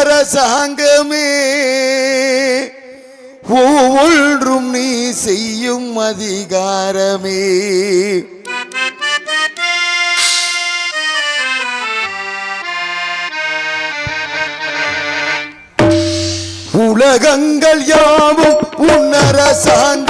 அரசாங்கமே ஒவ்வொன்றும் நீ செய்யும் அதிகாரமே. உலகங்கள் யாவும் உன்னரசாங்க